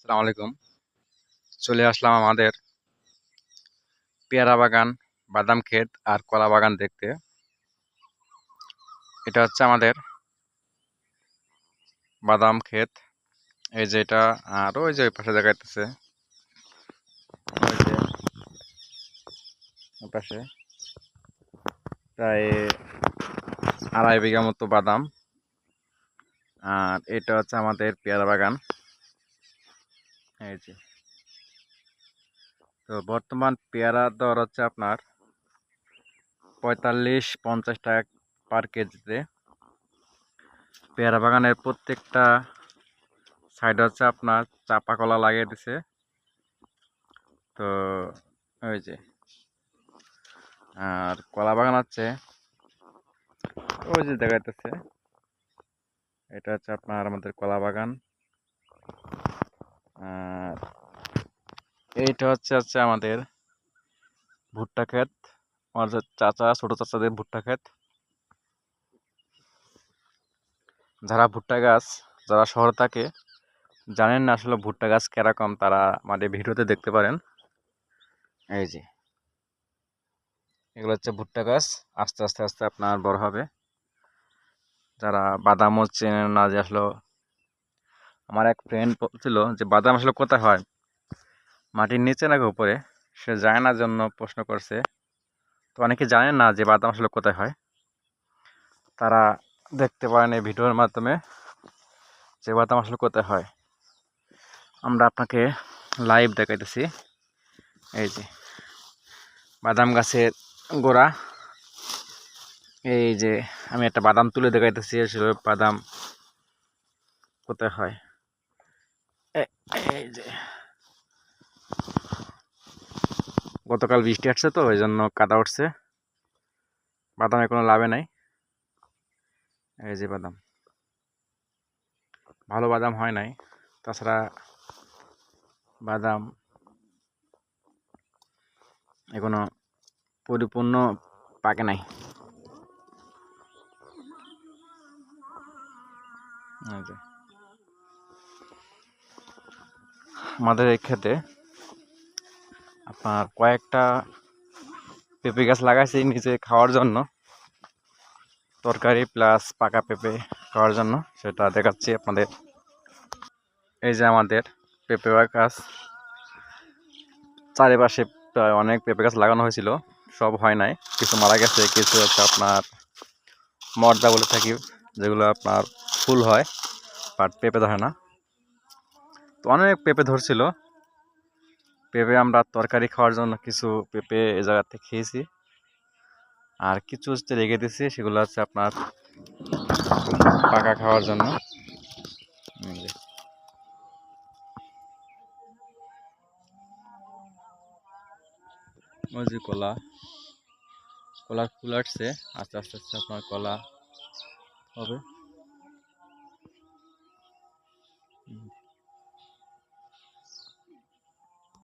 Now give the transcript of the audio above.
আসসালামু আলাইকুম। চলে আসলাম আমাদের পেয়ারা বাগান, বাদাম ক্ষেত আর কলা বাগান দেখতে। এটা হচ্ছে আমাদের বাদাম ক্ষেত। এই যে এটা, আর ওই যে ওই পাশে দেখাইতেছে। পাশে প্রায় আড়াই বিঘা মতো বাদাম। আর এটা হচ্ছে আমাদের পেয়ারা বাগান। এই যে। তো বর্তমান পেয়ারার দর হচ্ছে আপনার পঁয়তাল্লিশ পঞ্চাশ টাকা পার কেজিতে। পেয়ারা বাগানের প্রত্যেকটা সাইড হচ্ছে আপনার চাপা কলা লাগিয়ে দিছে। তো ওই যে। আর কলা বাগান আছে ওই যে দেখাইতেছে। এটা হচ্ছে আপনার আমাদের কলা বাগান। এইটা হচ্ছে হচ্ছে আমাদের ভুট্টা ক্ষেত। আমার চাচা, ছোটো চাচাদের ভুট্টা ক্ষেত। যারা ভুট্টা গাছ, যারা শহরে থাকে, জানেন না আসলে ভুট্টা গাছ কীরকম, তারা আমাদের ভিডিওতে দেখতে পারেন। এই যে, এগুলো হচ্ছে ভুট্টা গাছ। আস্তে আস্তে আস্তে আপনার বড় হবে। যারা বাদামও চেনে না যে আসলে, আমার এক ফ্রেন্ড বলছিল যে বাদাম আসলে কোথায় হয়? মাটির নিচে নাকি উপরে? সে যায় না, জন্য প্রশ্ন করছে। তো অনেকে জানেন না যে বাদাম আসলে কোথায় হয়। তারা দেখতে পারেন এই ভিডিওর মাধ্যমে যে বাদাম আসলে কোথায় হয়। আমরা আপনাকে লাইভ দেখাইতেছি। এই যে, বাদাম গাছের গোড়া। এই যে, আমি একটা বাদাম তুলে দেখাইতেছি, আসলে বাদাম কোথায় হয়। এই যে। গতকাল বৃষ্টি আসছে তো ওই জন্য কাদা উঠছে। বাদামে কোনো লাভে নাই। এই যে বাদাম। ভালো বাদাম হয় নাই। তাছাড়া বাদাম এখনও পরিপূর্ণ পাকে নাই। আমাদের এই ক্ষেতে আপনার কয়েকটা পেঁপে গাছ লাগাইছি নিজে খাওয়ার জন্য। তরকারি প্লাস পাকা পেঁপে খাওয়ার জন্য, সেটা দেখাচ্ছি আপনাদের। এই যে আমাদের পেঁপে গাছ, চারিপাশে প্রায় অনেক পেঁপে গাছ লাগানো হয়েছিল, সব হয় নাই। কিছু মারা গেছে, কিছু হচ্ছে আপনার মর্দা বলে থাকি, যেগুলো আপনার ফুল হয়, বাট পেঁপে ধরে না। তো অনেক পেঁপে ধরছিল পেঁপে আমরা তরকারি খাওয়ার জন্য কিছু পেঁপে এ জায়গাতে খেয়েছি। আর কিছু হচ্ছে রেখে দিয়েছি, সেগুলো হচ্ছে আপনার পাকা খাওয়ার জন্য। যে। কলা। কলার ফুল আসছে, আস্তে আস্তে আস্তে আপনার কলা হবে।